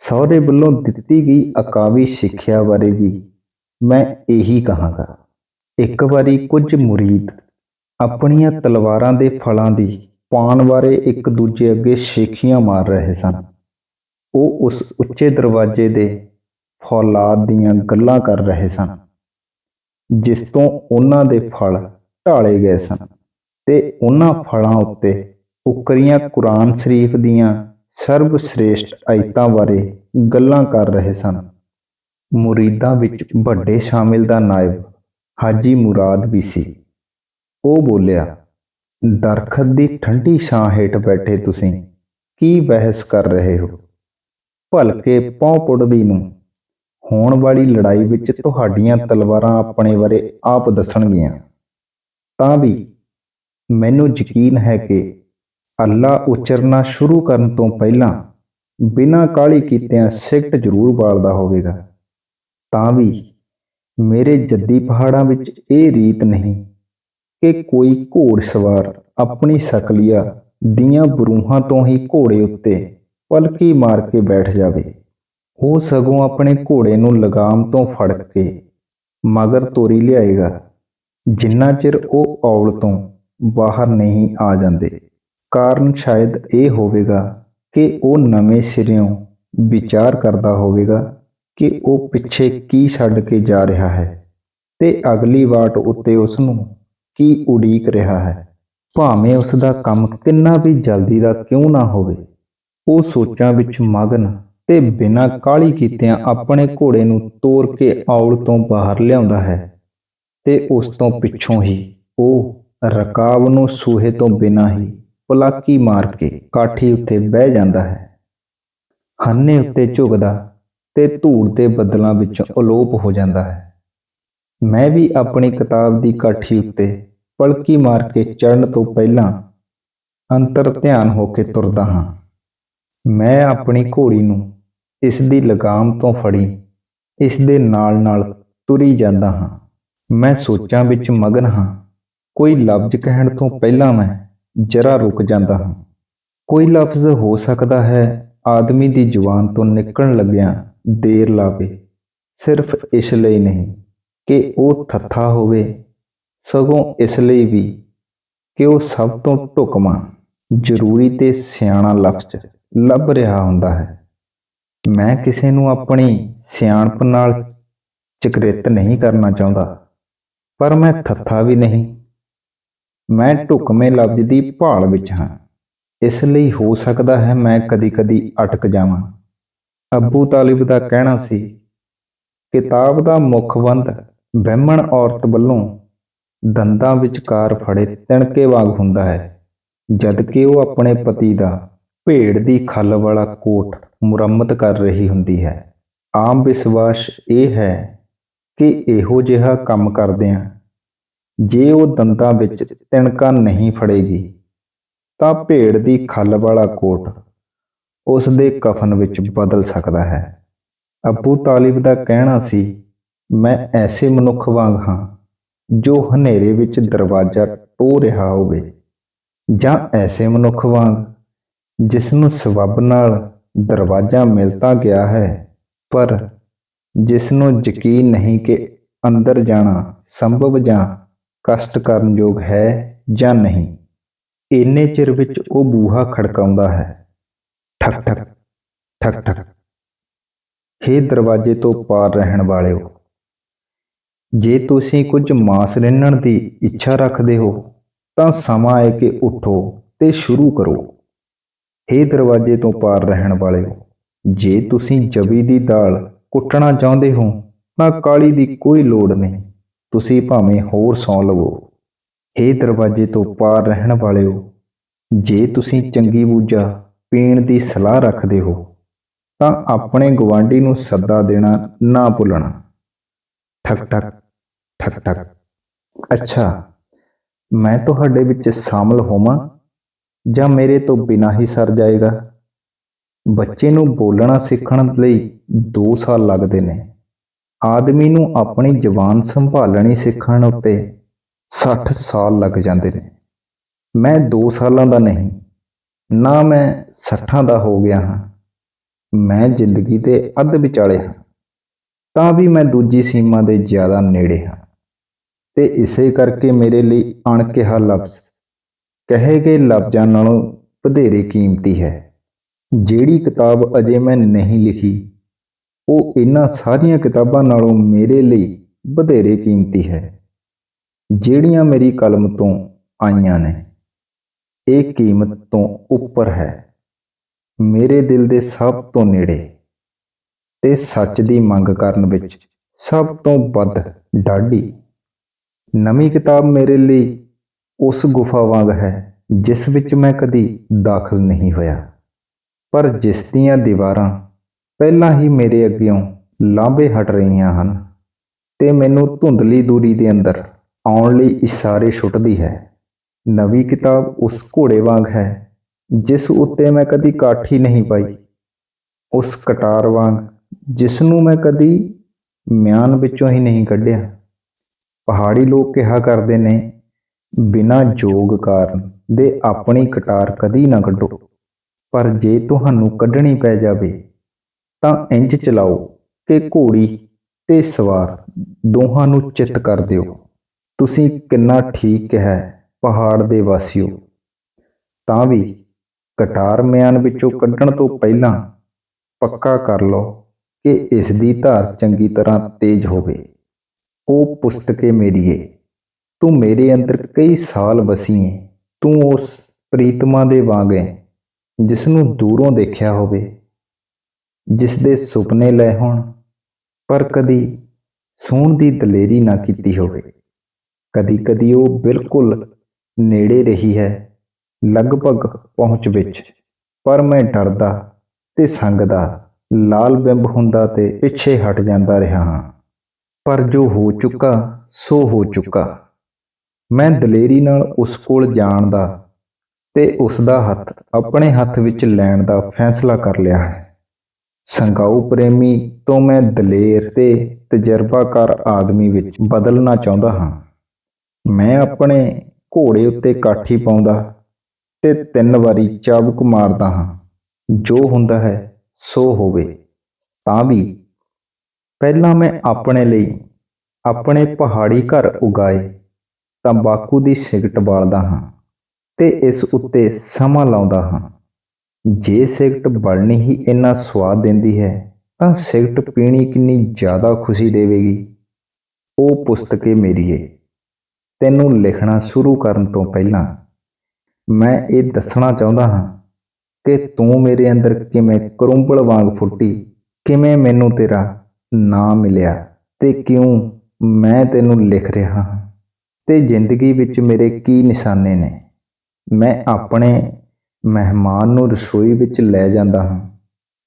ਸਹੁਰੇ ਵੱਲੋਂ ਦਿੱਤੀ ਗਈ ਅਕਾਵੀ ਸਿੱਖਿਆ ਬਾਰੇ ਵੀ ਮੈਂ ਇਹੀ ਕਹਾਂਗਾ। ਇੱਕ ਵਾਰੀ ਕੁਝ ਮੁਰੀਦ ਆਪਣੀਆਂ ਤਲਵਾਰਾਂ ਦੇ ਫਲਾਂ ਦੀ ਪਾਣ ਬਾਰੇ ਇੱਕ ਦੂਜੇ ਅੱਗੇ ਸ਼ੇਖੀਆਂ ਮਾਰ ਰਹੇ ਸਨ। ਉਹ ਉਸ ਉੱਚੇ ਦਰਵਾਜ਼ੇ ਦੇ ਫੌਲਾਦ ਦੀਆਂ ਗੱਲਾਂ ਕਰ ਰਹੇ ਸਨ, ਜਿਸ ਤੋਂ ਉਹਨਾਂ ਦੇ ਫਲ ਢਾਲੇ ਗਏ ਸਨ ਤੇ ਉਹਨਾਂ ਫਲਾਂ ਉੱਤੇ ਉਕਰੀਆਂ ਕੁਰਾਨ ਸ਼ਰੀਫ ਦੀਆਂ ਸਰਬ ਸ੍ਰੇਸ਼ਟ ਆਇਤਾਂ ਬਾਰੇ ਗੱਲਾਂ ਕਰ ਰਹੇ ਸਨ। ਮੁਰੀਦਾਂ ਵਿੱਚ ਵੱਡੇ ਸ਼ਾਮਿਲ ਦਾ ਨਾਇਬ ਹਾਜੀ ਮੁਰਾਦ ਵੀ ਸੀ। ਉਹ ਬੋਲਿਆ, ਦਰਖਤ ਦੀ ਠੰਡੀ ਛਾਂ ਹੇਠ ਬੈਠੇ ਤੁਸੀਂ ਕੀ ਬਹਿਸ ਕਰ ਰਹੇ ਹੋ? ਭਲਕੇ ਪੌਂ ਪੁੱਟਦੀ ਨੂੰ। ਹੋਣ ਵਾਲੀ ਲੜਾਈ ਵਿੱਚ ਤੁਹਾਡੀਆਂ ਤਲਵਾਰਾਂ ਆਪਣੇ ਬਾਰੇ ਆਪ ਦੱਸਣਗੀਆਂ। ਤਾਂ ਵੀ ਮੈਨੂੰ ਯਕੀਨ ਹੈ ਕਿ ਅੱਲਾ ਉਚਰਨਾ ਸ਼ੁਰੂ ਕਰਨ ਤੋਂ ਪਹਿਲਾਂ ਬਿਨਾਂ ਕਾਲੀ ਕੀਤਿਆਂ ਸਿੱਕਟ ਜ਼ਰੂਰ ਬਾਲਦਾ ਹੋਵੇਗਾ। ਤਾਂ ਵੀ ਮੇਰੇ ਜੱਦੀ ਪਹਾੜਾਂ ਵਿੱਚ ਇਹ ਰੀਤ ਨਹੀਂ ਕਿ ਕੋਈ ਘੋੜ ਸਵਾਰ ਆਪਣੀ ਸਕਲੀਆ ਦੀਆਂ ਬਰੂਹਾਂ ਤੋਂ ਹੀ ਘੋੜੇ ਉੱਤੇ ਪਲਕੀ ਮਾਰ ਕੇ ਬੈਠ ਜਾਵੇ। ਉਹ ਸਗੋਂ ਆਪਣੇ ਘੋੜੇ ਨੂੰ ਲਗਾਮ ਤੋਂ ਫੜ ਕੇ ਮਗਰ ਤੋਰੀ ਲਿਆਏਗਾ। ਜਿੰਨਾ ਚਿਰ ਉਹ ਔਲ ਤੋਂ ਬਾਹਰ ਨਹੀਂ ਆ ਜਾਂਦੇ। ਕਾਰਨ ਸ਼ਾਇਦ ਇਹ ਹੋਵੇਗਾ ਕਿ ਉਹ ਨਵੇਂ ਸਿਰਿਓਂ ਵਿਚਾਰ ਕਰਦਾ ਹੋਵੇਗਾ ਕਿ ਉਹ ਪਿੱਛੇ ਕੀ ਛੱਡ ਕੇ ਜਾ ਰਿਹਾ ਹੈ ਤੇ ਅਗਲੀ ਵਾਟ ਉੱਤੇ ਉਸ ਨੂੰ ਕੀ ਉਡੀਕ ਰਿਹਾ ਹੈ। ਭਾਵੇਂ ਉਸ ਦਾ ਕੰਮ ਕਿੰਨਾ ਵੀ ਜਲਦੀ ਦਾ ਕਿਉਂ ਨਾ ਹੋਵੇ, ਉਹ ਸੋਚਾਂ ਵਿੱਚ ਮਗਨ ਤੇ ਬਿਨਾਂ ਕਾਲੀ ਕੀਤਿਆਂ ਆਪਣੇ ਘੋੜੇ ਨੂੰ ਤੋਰ ਕੇ ਔਲ ਤੋਂ ਬਾਹਰ ਲਿਆਉਂਦਾ ਹੈ ਤੇ ਉਸ ਤੋਂ ਪਿੱਛੋਂ ਹੀ ਉਹ ਰਕਾਬ ਨੂੰ ਸੂਹੇ ਤੋਂ ਬਿਨਾਂ ਹੀ ਪਲਾਕੀ ਮਾਰ ਕੇ ਕਾਠੀ ਉੱਤੇ ਬਹਿ ਜਾਂਦਾ ਹੈ। ਹੰਨੇ ਉੱਤੇ ਝੁਕਦਾ ਤੇ ਧੂੜ ਦੇ ਬੱਦਲਾਂ ਵਿੱਚ ਅਲੋਪ ਹੋ ਜਾਂਦਾ ਹੈ। ਮੈਂ ਵੀ ਆਪਣੀ ਕਿਤਾਬ ਦੀ ਕਾਠੀ ਉੱਤੇ ਪਲਕੀ ਮਾਰ ਕੇ ਚੜਨ ਤੋਂ ਪਹਿਲਾਂ ਅੰਤਰ ਧਿਆਨ ਹੋ ਕੇ ਤੁਰਦਾ ਹਾਂ। ਮੈਂ ਆਪਣੀ ਘੋੜੀ ਨੂੰ ਇਸ ਦੀ ਲਗਾਮ ਤੋਂ ਫੜੀ, ਇਸ ਦੇ ਨਾਲ-ਨਾਲ ਤੁਰੀ ਜਾਂਦਾ ਹਾਂ। ਮੈਂ ਸੋਚਾਂ ਵਿੱਚ ਮਗਨ ਹਾਂ, ਕੋਈ ਲਫ਼ਜ਼ ਕਹਿਣ ਤੋਂ ਪਹਿਲਾਂ ਮੈਂ ਜਰਾ ਰੁਕ ਜਾਂਦਾ ਹਾਂ। ਕੋਈ ਲਫ਼ਜ਼ ਹੋ ਸਕਦਾ ਹੈ, ਆਦਮੀ ਦੀ ਜ਼ੁਬਾਨ ਤੋਂ ਨਿਕਲਣ ਲੱਗਿਆਂ ਦੇਰ ਲਾਵੇ। ਸਿਰਫ ਇਸ ਲਈ ਨਹੀਂ ਕਿ ਉਹ ਥੱਥਾ ਹੋਵੇ। ਸਗੋਂ ਇਸ ਲਈ ਵੀ ਕਿ ਉਹ ਸਭ ਤੋਂ ਢੁਕਵਾਂ, ਜ਼ਰੂਰੀ ਤੇ ਸਿਆਣਾ ਲਫ਼ਜ਼ ਲੱਭ ਰਿਹਾ ਹੁੰਦਾ ਹੈ। ਮੈਂ ਕਿਸੇ ਨੂੰ ਆਪਣੀ ਸਿਆਣਪ ਨਾਲ ਚਕਰਿਤ ਨਹੀਂ ਕਰਨਾ ਚਾਹੁੰਦਾ, ਪਰ ਮੈਂ ਥੱਥਾ ਵੀ ਨਹੀਂ। ਮੈਂ ਢੁਕਵੇਂ ਲਫ਼ਜ਼ ਦੀ ਭਾਲ ਵਿੱਚ ਹਾਂ। ਇਸ ਲਈ ਹੋ ਸਕਦਾ ਹੈ ਮੈਂ ਕਦੀ-ਕਦੀ ਅਟਕ ਜਾਵਾਂ। ਅੱਬੂ ਤਾਲਿਬ ਦਾ ਕਹਿਣਾ ਸੀ, ਕਿਤਾਬ ਦਾ ਮੁਖਬੰਦ ਬਹਿਮਣ ਔਰਤ ਵੱਲੋਂ ਦੰਦਾਂ ਵਿਚਕਾਰ ਫੜੇ ਤਿਣਕੇ ਵਾਂਗ ਹੁੰਦਾ ਹੈ, ਜਦਕਿ ਉਹ ਆਪਣੇ ਪਤੀ ਦਾ ਭੇੜ ਦੀ ਖੱਲ ਵਾਲਾ ਕੋਟ ਮੁਰੰਮਤ ਕਰ ਰਹੀ ਹੁੰਦੀ ਹੈ। ਆਮ ਵਿਸ਼ਵਾਸ ਇਹ ਹੈ ਕਿ ਇਹੋ ਜਿਹਾ ਕੰਮ ਕਰਦਿਆਂ ਜੇ ਉਹ ਦੰਦਾਂ ਵਿੱਚ ਤਿਣਕਾ ਨਹੀਂ ਫੜੇਗੀ, ਤਾਂ ਭੇਡ ਦੀ ਖੱਲ ਵਾਲਾ ਕੋਟ ਉਸ ਦੇ ਕਫਨ ਵਿੱਚ ਬਦਲ ਸਕਦਾ ਹੈ। ਅਬੂ ਤਾਲਿਬ ਦਾ ਕਹਿਣਾ ਸੀ, ਮੈਂ ਐਸੇ ਮਨੁੱਖ ਵਾਂਗ ਹਾਂ, ਜੋ ਹਨੇਰੇ ਵਿੱਚ ਦਰਵਾਜ਼ਾ ਟੋ ਰਿਹਾ ਹੋਵੇ, ਜਾਂ ਐਸੇ ਮਨੁੱਖ ਵਾਂਗ, ਜਿਸ ਨੂੰ ਸਬੱਬ ਨਾਲ ਦਰਵਾਜ਼ਾ ਮਿਲਤਾ ਗਿਆ ਹੈ, ਪਰ ਜਿਸ ਨੂੰ ਯਕੀਨ ਨਹੀਂ ਕਿ ਅੰਦਰ ਜਾਣਾ ਸੰਭਵ ਜਾਂ ਕਸ਼ਟ ਕਰਨ ਯੋਗ ਹੈ ਜਾਂ ਨਹੀਂ? ਇੰਨੇ ਚਿਰ ਵਿੱਚ ਉਹ ਬੂਹਾ ਖੜਕਾਉਂਦਾ ਹੈ। ਠਕ ਠਕ ਠਕ ਠਕ। ਹੇ ਦਰਵਾਜ਼ੇ ਤੋਂ ਪਾਰ ਰਹਿਣ ਵਾਲਿਓ, ਜੇ ਤੁਸੀਂ ਕੁਝ ਮਾਸ ਰਿੰਨਣ ਦੀ ਇੱਛਾ ਰੱਖਦੇ ਹੋ, ਤਾਂ ਸਮਾਂ ਹੈ ਕਿ ਉਠੋ ਤੇ ਸ਼ੁਰੂ ਕਰੋ। ਹੇ ਦਰਵਾਜ਼ੇ ਤੋਂ ਪਾਰ ਰਹਿਣ ਵਾਲਿਓ, ਜੇ ਤੁਸੀਂ ਜਵੀ ਦੀ ਦਾਲ ਕੁੱਟਣਾ ਚਾਹੁੰਦੇ ਹੋ, ਤਾਂ ਕਾਲੀ ਦੀ ਕੋਈ ਲੋੜ ਨਹੀਂ। ਤੁਸੀਂ ਭਾਵੇਂ ਹੋਰ ਸੌਂ ਲਵੋ, ਹੇ ਦਰਵਾਜ਼ੇ ਤੋਂ ਪਾਰ ਰਹਿਣ ਵਾਲਿਓ, ਜੇ ਤੁਸੀਂ ਚੰਗੀ ਬੂਜਾ ਪੀਣ ਦੀ ਸਲਾਹ ਰੱਖਦੇ ਹੋ, ਤਾਂ ਆਪਣੇ ਗਵਾਂਢੀ ਨੂੰ ਸੱਦਾ ਦੇਣਾ ਨਾ ਭੁੱਲਣਾ। ਠਕ ਠਕ ਠਕ ਠਕ। ਅੱਛਾ, ਮੈਂ ਤੁਹਾਡੇ ਵਿੱਚ ਸ਼ਾਮਲ ਹੋਵਾਂ ਜਾਂ ਮੇਰੇ ਤੋਂ ਬਿਨਾਂ ਹੀ ਸਰ ਜਾਏਗਾ? ਬੱਚੇ ਨੂੰ ਬੋਲਣਾ ਸਿੱਖਣ ਲਈ 2 ਸਾਲ ਲੱਗਦੇ ਨੇ। ਆਦਮੀ ਨੂੰ ਆਪਣੀ ਜ਼ੁਬਾਨ ਸੰਭਾਲਣੀ ਸਿੱਖਣ ਉੱਤੇ 60 ਸਾਲ ਲੱਗ ਜਾਂਦੇ ਨੇ। ਮੈਂ 2 ਸਾਲਾਂ ਦਾ ਨਹੀਂ, ਨਾ ਮੈਂ 60 ਦਾ ਹੋ ਗਿਆ ਹਾਂ। ਮੈਂ ਜ਼ਿੰਦਗੀ ਦੇ ਅੱਧ ਵਿਚਾਲੇ ਹਾਂ, ਤਾਂ ਵੀ ਮੈਂ ਦੂਜੀ ਸੀਮਾ ਦੇ ਜ਼ਿਆਦਾ ਨੇੜੇ ਹਾਂ। ਤੇ ਇਸੇ ਕਰਕੇ ਮੇਰੇ ਲਈ ਅਣਕਿਹਾ ਲਫ਼ਜ਼ ਕਹੇ ਗਏ ਲਫ਼ਜ਼ਾਂ ਨਾਲੋਂ ਵਧੇਰੇ ਕੀਮਤੀ ਹੈ। ਜਿਹੜੀ ਕਿਤਾਬ ਅਜੇ ਮੈਂ ਨਹੀਂ ਲਿਖੀ ਉਹ ਇਹਨਾਂ ਸਾਰੀਆਂ ਕਿਤਾਬਾਂ ਨਾਲੋਂ ਮੇਰੇ ਲਈ ਵਧੇਰੇ ਕੀਮਤੀ ਹੈ, ਜਿਹੜੀਆਂ ਮੇਰੀ ਕਲਮ ਤੋਂ ਆਈਆਂ ਨੇ। ਇਹ ਕੀਮਤ ਤੋਂ ਉੱਪਰ ਹੈ, ਮੇਰੇ ਦਿਲ ਦੇ ਸਭ ਤੋਂ ਨੇੜੇ ਤੇ ਸੱਚ ਦੀ ਮੰਗ ਕਰਨ ਵਿੱਚ ਸਭ ਤੋਂ ਵੱਧ ਡਾਢੀ। ਨਵੀਂ ਕਿਤਾਬ ਮੇਰੇ ਲਈ ਉਸ ਗੁਫਾ ਵਾਂਗ ਹੈ, ਜਿਸ ਵਿੱਚ ਮੈਂ ਕਦੀ ਦਾਖਲ ਨਹੀਂ ਹੋਇਆ, ਪਰ ਜਿਸ ਦੀਆਂ ਦੀਵਾਰਾਂ ਪਹਿਲਾਂ ਹੀ ਮੇਰੇ ਅੱਗਿਓਂ ਲਾਂਭੇ ਹਟ ਰਹੀਆਂ ਹਨ ਤੇ ਮੈਨੂੰ ਧੁੰਦਲੀ ਦੂਰੀ ਦੇ ਅੰਦਰ ਆਉਣ ਲਈ ਇਸ਼ਾਰੇ ਛੁੱਟਦੀ ਹੈ। ਨਵੀਂ ਕਿਤਾਬ ਉਸ ਘੋੜੇ ਵਾਂਗ ਹੈ, ਜਿਸ ਉੱਤੇ ਮੈਂ ਕਦੀ ਕਾਠੀ ਨਹੀਂ ਪਾਈ। ਉਸ ਕਟਾਰ ਵਾਂਗ ਜਿਸ ਨੂੰ ਮੈਂ ਕਦੀ ਮਿਆਨ ਵਿੱਚੋਂ ਹੀ ਨਹੀਂ ਕੱਢਿਆ। ਪਹਾੜੀ ਲੋਕ ਕਿਹਾ ਕਰਦੇ ਨੇ, ਬਿਨਾਂ ਜੋਗ ਕਾਰਨ ਦੇ ਆਪਣੀ ਕਟਾਰ ਕਦੀ ਨਾ ਕੱਢੋ, ਪਰ ਜੇ ਤੁਹਾਨੂੰ ਕੱਢਣੀ ਪੈ ਜਾਵੇ ਤਾਂ ਇੰਜ ਚਲਾਓ ਕਿ ਘੋੜੀ ਤੇ ਸਵਾਰ ਦੋਹਾਂ ਨੂੰ ਚਿੱਤ ਕਰ ਦਿਓ। ਤੁਸੀਂ ਕਿੰਨਾ ਠੀਕ ਹੈ ਪਹਾੜ ਦੇ ਵਾਸੀਓ। ਤਾਂ ਵੀ ਕਟਾਰ ਮਿਆਨ ਵਿੱਚੋਂ ਕੱਢਣ ਤੋਂ ਪਹਿਲਾਂ ਪੱਕਾ ਕਰ ਲਓ ਕਿ ਇਸ ਦੀ ਧਾਰ ਚੰਗੀ ਤਰ੍ਹਾਂ ਤੇਜ਼ ਹੋਵੇ। ਉਹ ਪੁਸਤਕੇ ਮੇਰੀਏ, ਤੂੰ ਮੇਰੇ ਅੰਦਰ ਕਈ ਸਾਲ ਵਸੀਏ, ਤੂੰ ਉਸ ਪ੍ਰੀਤਮਾ ਦੇ ਵਾਂਗ ਹੈ ਜਿਸ ਨੂੰ ਦੂਰੋਂ ਦੇਖਿਆ ਹੋਵੇ। ਜਿਸ ਦੇ ਸੁਪਨੇ ਲੈ ਹੋਣ, ਪਰ ਕਦੀ ਸੂਣ ਦੀ ਦਲੇਰੀ ਨਾ ਕੀਤੀ ਹੋਵੇ। ਕਦੀ ਕਦੀ ਉਹ ਬਿਲਕੁਲ ਨੇੜੇ ਰਹੀ ਹੈ, ਲਗਭਗ ਪਹੁੰਚ ਵਿੱਚ। ਪਰ ਮੈਂ ਡਰਦਾ ਤੇ ਸੰਗਦਾ, ਲਾਲ ਬਿੰਬ ਹੁੰਦਾ ਤੇ ਪਿੱਛੇ ਹਟ ਜਾਂਦਾ ਰਿਹਾ ਹਾਂ। ਪਰ ਜੋ ਹੋ ਚੁੱਕਾ, ਸੋ ਹੋ ਚੁੱਕਾ। ਮੈਂ ਦਲੇਰੀ ਨਾਲ ਉਸ ਕੋਲ ਜਾਣ ਦਾ ਤੇ ਉਸ ਦਾ ਹੱਥ ਆਪਣੇ ਹੱਥ ਵਿੱਚ ਲੈਣ ਦਾ ਫੈਸਲਾ ਕਰ ਲਿਆ ਹੈ। ਸੰਗਾਊ ਪ੍ਰੇਮੀ ਤੋਂ ਮੈਂ ਦਲੇਰ ਤੇ ਤਜਰਬਾਕਾਰ ਆਦਮੀ ਵਿੱਚ ਬਦਲਣਾ ਚਾਹੁੰਦਾ ਹਾਂ। ਮੈਂ ਆਪਣੇ ਘੋੜੇ ਉੱਤੇ ਕਾਠੀ ਪਾਉਂਦਾ ਤੇ ਤਿੰਨ ਵਾਰੀ ਚਾਬੁਕ ਮਾਰਦਾ ਹਾਂ। ਜੋ ਹੁੰਦਾ ਹੈ, ਸੋ ਹੋਵੇ। ਤਾਂ ਵੀ ਪਹਿਲਾਂ ਮੈਂ ਆਪਣੇ ਲਈ ਆਪਣੇ ਪਹਾੜੀ ਘਰ ਉਗਾਏ ਤੰਬਾਕੂ ਦੀ ਸਿਗਰਟ ਬਾਲਦਾ ਹਾਂ ਤੇ ਇਸ ਉੱਤੇ ਸਮਾਂ ਲਾਉਂਦਾ ਹਾਂ। ਜੇ ਸਿਗਰਟ ਬਲਣੀ ਹੀ ਇੰਨਾ ਸਵਾਦ ਦਿੰਦੀ ਹੈ, ਤਾਂ ਸਿਗਰਟ ਪੀਣੀ ਕਿੰਨੀ ਜ਼ਿਆਦਾ ਖੁਸ਼ੀ ਦੇਵੇਗੀ। ਉਹ ਪੁਸਤਕੇ ਮੇਰੀ ਏ ਤੈਨੂੰ ਲਿਖਣਾ ਸ਼ੁਰੂ ਕਰਨ ਤੋਂ ਪਹਿਲਾਂ ਮੈਂ ਇਹ ਦੱਸਣਾ ਚਾਹੁੰਦਾ ਹਾਂ ਕਿ ਤੂੰ ਮੇਰੇ ਅੰਦਰ ਕਿਵੇਂ ਕਰੁੰਬਲ ਵਾਂਗ ਫੁੱਟੀ, ਕਿਵੇਂ ਮੈਨੂੰ ਤੇਰਾ ਨਾਂ ਮਿਲਿਆ ਤੇ ਕਿਉਂ ਮੈਂ ਤੈਨੂੰ ਲਿਖ ਰਿਹਾ ਹਾਂ ਤੇ ਜ਼ਿੰਦਗੀ ਵਿੱਚ ਮੇਰੇ ਕੀ ਨਿਸ਼ਾਨੇ ਨੇ? ਮੈਂ ਆਪਣੇ ਮਹਿਮਾਨ ਨੂੰ ਰਸੋਈ ਵਿੱਚ ਲੈ ਜਾਂਦਾ ਹਾਂ,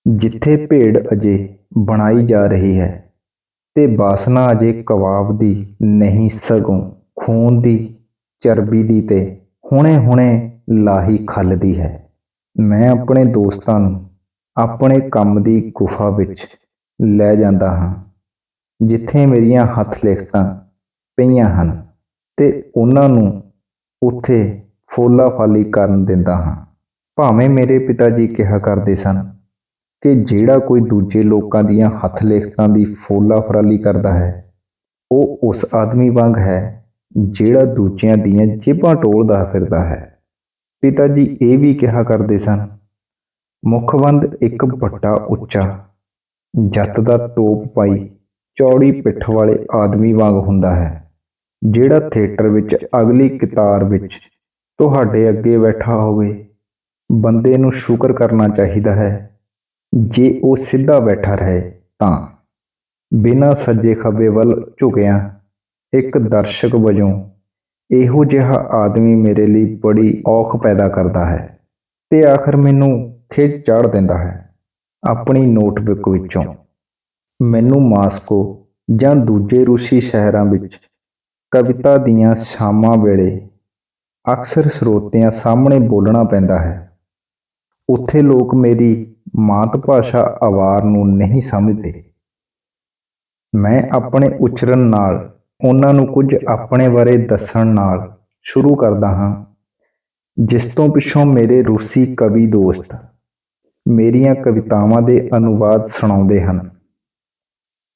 ਜਿੱਥੇ ਭੇੜ ਅਜੇ ਬਣਾਈ ਜਾ ਰਹੀ ਹੈ ਤੇ ਬਾਸਨਾ ਅਜੇ ਕਬਾਬ ਦੀ ਨਹੀਂ ਸਗੋਂ ਖੂਨ ਦੀ ਚਰਬੀ ਦੀ ਤੇ ਹੁਣੇ-ਹੁਣੇ ਲਾਹੀ ਖੱਲਦੀ ਹੈ। ਮੈਂ ਆਪਣੇ ਦੋਸਤਾਂ ਨੂੰ ਆਪਣੇ ਕੰਮ ਦੀ ਗੁਫਾ ਵਿੱਚ ਲੈ ਜਾਂਦਾ ਹਾਂ, ਜਿੱਥੇ ਮੇਰੀਆਂ ਹੱਥ ਲਿਖਤਾਂ ਪਈਆਂ ਹਨ ਤੇ ਉਹਨਾਂ ਨੂੰ ਉੱਥੇ ਫੋਲਾ ਫਾਲੀ ਕਰਨ ਦਿੰਦਾ ਹਾਂ। ਭਾਵੇਂ ਮੇਰੇ ਪਿਤਾ ਜੀ ਕਿਹਾ ਕਰਦੇ ਸਨ ਕਿ ਜਿਹੜਾ ਕੋਈ ਦੂਜੇ ਲੋਕਾਂ ਦੀਆਂ ਹੱਥ ਲਿਖਤਾਂ ਦੀ ਫੋਲਾ ਫਰਾਲੀ ਕਰਦਾ ਹੈ, ਉਹ ਉਸ ਆਦਮੀ ਵਾਂਗ ਹੈ ਜਿਹੜਾ ਦੂਜਿਆਂ ਦੀਆਂ ਜੇਬਾਂ ਟੋਲਦਾ ਫਿਰਦਾ ਹੈ। ਪਿਤਾ ਜੀ ਇਹ ਵੀ ਕਿਹਾ ਕਰਦੇ ਸਨ ਮੁਖਬੰਦ ਇੱਕ ਵੱਡਾ ਉੱਚਾ ਜੱਤ ਦਾ ਟੋਪ ਪਾਈ ਚੌੜੀ ਪਿੱਠ ਵਾਲੇ ਆਦਮੀ ਵਾਂਗ ਹੁੰਦਾ ਹੈ, ਜਿਹੜਾ ਥੀਏਟਰ ਵਿੱਚ ਅਗਲੀ ਕਿਤਾਰ ਵਿੱਚ ਤੁਹਾਡੇ ਅੱਗੇ ਬੈਠਾ ਹੋਵੇ ਬੰਦੇ ਨੂੰ ਸ਼ੁਕਰ ਕਰਨਾ ਚਾਹੀਦਾ ਹੈ। ਜੇ ਉਹ ਸਿੱਧਾ ਬੈਠਾ ਰਹੇ ਤਾਂ। ਬਿਨਾਂ ਸੱਜੇ ਖੱਬੇ ਵੱਲ ਝੁਕਿਆ ਇੱਕ ਦਰਸ਼ਕ ਵਜੋਂ ਇਹੋ ਜਿਹਾ ਆਦਮੀ ਮੇਰੇ ਲਈ ਬੜੀ ਔਖ ਪੈਦਾ ਕਰਦਾ ਹੈ ਤੇ ਆਖਰ ਮੈਨੂੰ ਖਿੱਚ ਚਾੜ ਦਿੰਦਾ ਹੈ ਆਪਣੀ ਨੋਟਬੁੱਕ ਵਿੱਚੋਂ। ਮੈਨੂੰ ਮਾਸਕੋ ਜਾਂ ਦੂਜੇ ਰੂਸੀ ਸ਼ਹਿਰਾਂ ਵਿੱਚ ਕਵਿਤਾ ਦੀਆਂ ਸ਼ਾਮਾਂ ਵੇਲੇ ਅਕਸਰ ਸਰੋਤਿਆਂ ਸਾਹਮਣੇ ਬੋਲਣਾ ਪੈਂਦਾ ਹੈ। ਉੱਥੇ ਲੋਕ ਮੇਰੀ ਮਾਤ ਭਾਸ਼ਾ ਆਵਾਰ ਨੂੰ ਨਹੀਂ ਸਮਝਦੇ। ਮੈਂ ਆਪਣੇ ਉਚਰਨ ਨਾਲ, ਉਹਨਾਂ ਨੂੰ ਕੁਝ ਆਪਣੇ ਬਾਰੇ ਦੱਸਣ ਨਾਲ ਸ਼ੁਰੂ ਕਰਦਾ ਹਾਂ। ਜਿਸ ਤੋਂ ਪਿੱਛੋਂ ਮੇਰੇ ਰੂਸੀ ਕਵੀ ਦੋਸਤ ਮੇਰੀਆਂ ਕਵਿਤਾਵਾਂ ਦੇ ਅਨੁਵਾਦ ਸੁਣਾਉਂਦੇ ਹਨ।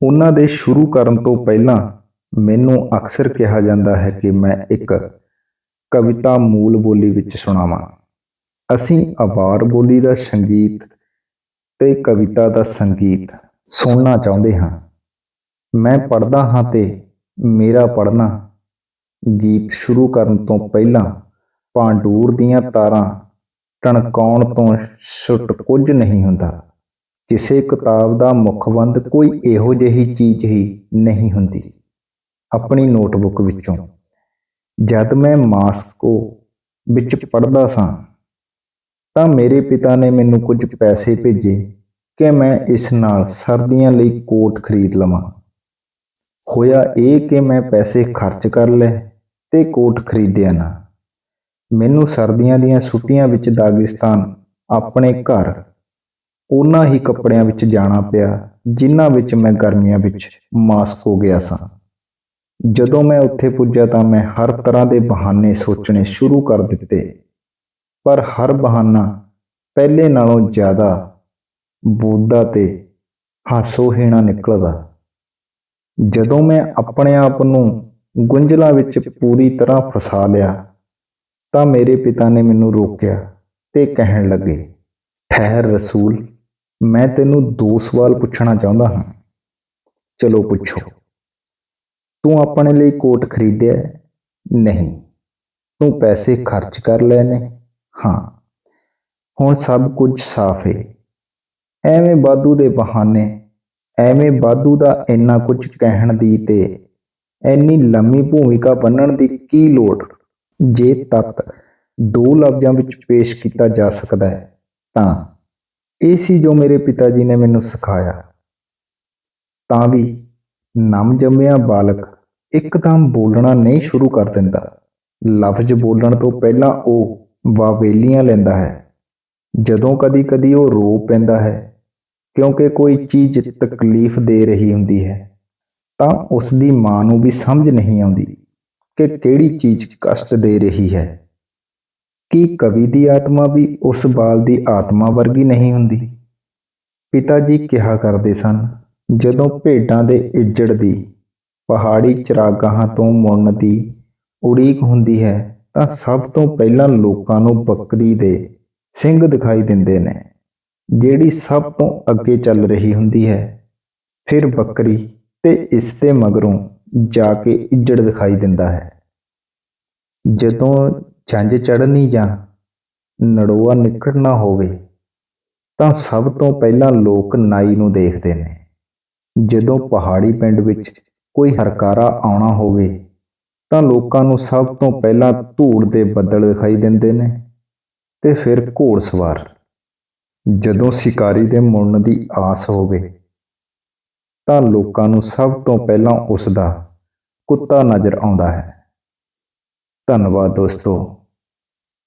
ਉਹਨਾਂ ਦੇ ਸ਼ੁਰੂ ਕਰਨ ਤੋਂ ਪਹਿਲਾਂ ਮੈਨੂੰ ਅਕਸਰ ਕਿਹਾ ਜਾਂਦਾ ਹੈ ਕਿ ਮੈਂ ਇੱਕ ਕਵਿਤਾ ਮੂਲ ਬੋਲੀ ਵਿੱਚ ਸੁਣਾਵਾਂ। ਅਸੀਂ ਆਵਾਰ ਬੋਲੀ ਦਾ ਸੰਗੀਤ ਤੇ ਕਵਿਤਾ ਦਾ ਸੰਗੀਤ ਸੁਣਨਾ ਚਾਹੁੰਦੇ ਹਾਂ। ਮੈਂ ਪੜ੍ਹਦਾ ਹਾਂ ਤੇ ਮੇਰਾ ਪੜ੍ਹਨਾ ਗੀਤ ਸ਼ੁਰੂ ਕਰਨ ਤੋਂ ਪਹਿਲਾਂ ਪਾਂਡੂਰ ਦੀਆਂ ਤਾਰਾਂ ਟਣਕਾਉਣ ਤੋਂ ਛੁੱਟ ਕੁਝ ਨਹੀਂ ਹੁੰਦਾ। ਕਿਸੇ ਕਿਤਾਬ ਦਾ ਮੁਖਬੰਦ ਕੋਈ ਇਹੋ ਜਿਹੀ ਚੀਜ਼ ਹੀ ਨਹੀਂ ਹੁੰਦੀ। ਆਪਣੀ ਨੋਟਬੁੱਕ ਵਿੱਚੋਂ ਜਦ ਮੈਂ ਮਾਸਕੋ ਵਿੱਚ ਪੜ੍ਹਦਾ ਸਾਂ ਤਾਂ ਮੇਰੇ ਪਿਤਾ ਨੇ ਮੈਨੂੰ ਕੁਝ ਪੈਸੇ ਭੇਜੇ ਕਿ ਮੈਂ ਇਸ ਨਾਲ ਸਰਦੀਆਂ ਲਈ ਕੋਟ ਖਰੀਦ ਲਵਾਂ। ਹੋਇਆ ਇਹ ਕਿ ਮੈਂ ਪੈਸੇ ਖਰਚ ਕਰ ਲਏ ਤੇ ਕੋਟ ਖਰੀਦਿਆ ਨਾ। ਮੈਨੂੰ ਸਰਦੀਆਂ ਦੀਆਂ ਛੁੱਟੀਆਂ ਵਿੱਚ ਦਾਗਿਸਤਾਨ ਆਪਣੇ ਘਰ, ਉਹਨਾਂ ਹੀ ਕੱਪੜਿਆਂ ਵਿੱਚ ਜਾਣਾ ਪਿਆ ਜਿਨ੍ਹਾਂ ਵਿੱਚ ਮੈਂ ਗਰਮੀਆਂ ਵਿੱਚ ਮਾਸਕੋ ਗਿਆ ਸਾਂ। ਜਦੋਂ ਮੈਂ ਉੱਥੇ ਪੁੱਜਾ ਤਾਂ ਮੈਂ ਹਰ ਤਰ੍ਹਾਂ ਦੇ ਬਹਾਨੇ ਸੋਚਣੇ ਸ਼ੁਰੂ ਕਰ ਦਿੱਤੇ। ਪਰ ਹਰ ਬਹਾਨਾ ਪਹਿਲੇ ਨਾਲੋਂ ਜ਼ਿਆਦਾ ਬੋਦਾ ਤੇ ਹਾਸੋਹੀਣਾ ਨਿਕਲਦਾ। ਜਦੋਂ ਮੈਂ ਆਪਣੇ ਆਪ ਨੂੰ ਗੁੰਝਲਾਂ ਵਿੱਚ ਪੂਰੀ ਤਰ੍ਹਾਂ ਫਸਾ ਲਿਆ, ਤਾਂ ਮੇਰੇ ਪਿਤਾ ਨੇ ਮੈਨੂੰ ਰੋਕਿਆ ਤੇ ਕਹਿਣ ਲੱਗੇ, ਠਹਿਰ ਰਸੂਲ, ਮੈਂ ਤੈਨੂੰ ਦੋ ਸਵਾਲ ਪੁੱਛਣਾ ਚਾਹੁੰਦਾ ਹਾਂ। ਚਲੋ ਪੁੱਛੋ, ਤੂੰ ਆਪਣੇ ਲਈ ਕੋਟ ਖਰੀਦਿਆ ਨਹੀਂ, ਤੂੰ ਪੈਸੇ ਖਰਚ ਕਰ ਲਏ ਨੇ। ਹਾਂ। ਹੁਣ ਸਭ ਕੁਝ ਸਾਫ਼ ਏ। ਐਵੇਂ ਬਾਦੂ ਦੇ ਬਹਾਨੇ, ਐਵੇਂ ਬਾਦੂ ਦਾ ਇੰਨਾ ਕੁਝ ਕਹਿਣ ਦੀ ਤੇ ਇੰਨੀ ਲੰਮੀ ਭੂਮਿਕਾ ਬੰਨਣ ਦੀ ਕੀ ਲੋੜ? ਜੇ ਤੱਤ ਦੋ ਲਫ਼ਜ਼ਾਂ ਵਿੱਚ ਪੇਸ਼ ਕੀਤਾ ਜਾ ਸਕਦਾ ਹੈ, ਤਾਂ ਇਹ ਸੀ ਜੋ ਮੇਰੇ ਪਿਤਾ ਜੀ ਨੇ ਮੈਨੂੰ ਸਿਖਾਇਆ। ਤਾਂ ਵੀ ਨਮ ਜੰਮਿਆ ਬਾਲਕ ਇੱਕਦਮ ਬੋਲਣਾ ਨਹੀਂ ਸ਼ੁਰੂ ਕਰ ਦਿੰਦਾ। ਲਫ਼ਜ਼ ਬੋਲਣ ਤੋਂ ਪਹਿਲਾਂ ਉਹ ਵਾਵੇਲੀਆਂ ਲੈਂਦਾ ਹੈ। ਜਦੋਂ ਕਦੀ-ਕਦੀ ਉਹ ਰੋ ਪੈਂਦਾ ਹੈ, ਕਿਉਂਕਿ ਕੋਈ ਚੀਜ਼ ਤਕਲੀਫ ਦੇ ਰਹੀ ਹੁੰਦੀ ਹੈ, ਤਾਂ ਉਸ ਦੀ ਮਾਂ ਨੂੰ ਵੀ ਸਮਝ ਨਹੀਂ ਆਉਂਦੀ ਕਿ ਕਿਹੜੀ ਚੀਜ਼ ਕਸ਼ਟ ਦੇ ਰਹੀ ਹੈ। ਕੀ ਕਵੀ ਦੀ ਆਤਮਾ ਵੀ ਉਸ ਬਾਲ ਦੀ ਆਤਮਾ ਵਰਗੀ ਨਹੀਂ ਹੁੰਦੀ? ਪਿਤਾ ਜੀ ਕਿਹਾ ਕਰਦੇ ਸਨ, ਜਦੋਂ ਭੇਡਾਂ ਦੇ ਇੱਜੜ ਦੀ ਪਹਾੜੀ ਚਰਾਗਾਹਾਂ ਤੋਂ ਮੁੜਨ ਦੀ ਉਡੀਕ ਹੁੰਦੀ ਹੈ ਤਾਂ ਸਭ ਤੋਂ ਪਹਿਲਾਂ ਲੋਕਾਂ ਨੂੰ ਬੱਕਰੀ ਦੇ ਸਿੰਘ ਦਿਖਾਈ ਦਿੰਦੇ ਨੇ, ਜਿਹੜੀ ਸਭ ਤੋਂ ਅੱਗੇ ਚੱਲ ਰਹੀ ਹੁੰਦੀ ਹੈ। ਫਿਰ ਬੱਕਰੀ ਤੇ ਇਸ ਦੇ ਮਗਰੋਂ ਜਾ ਕੇ ਇੱਜੜ ਦਿਖਾਈ ਦਿੰਦਾ ਹੈ। ਜਦੋਂ ਝੰਜ ਚੜ੍ਹਨੀ ਜਾਂ ਨੜੋਆ ਨਿਕਲਣਾ ਹੋਵੇ, ਤਾਂ ਸਭ ਤੋਂ ਪਹਿਲਾਂ ਲੋਕ ਨਾਈ ਨੂੰ ਦੇਖਦੇ ਨੇ। ਜਦੋਂ ਪਹਾੜੀ ਪਿੰਡ ਵਿੱਚ ਕੋਈ ਹਰਕਾਰਾ ਆਉਣਾ ਹੋਵੇ ਤਾਂ ਲੋਕਾਂ ਨੂੰ ਸਭ ਤੋਂ ਪਹਿਲਾਂ ਧੂੜ ਦੇ ਬੱਦਲ ਦਿਖਾਈ ਦਿੰਦੇ ਨੇ ਤੇ ਫਿਰ ਘੋੜਸਵਾਰ ਜਦੋਂ ਸ਼ਿਕਾਰੀ ਦੇ ਮੁੜਨ ਦੀ ਆਸ ਹੋਵੇ, ਤਾਂ ਲੋਕਾਂ ਨੂੰ ਸਭ ਤੋਂ ਪਹਿਲਾਂ ਉਸ ਦਾ ਕੁੱਤਾ ਨਜ਼ਰ ਆਉਂਦਾ ਹੈ। ਧੰਨਵਾਦ ਦੋਸਤੋ।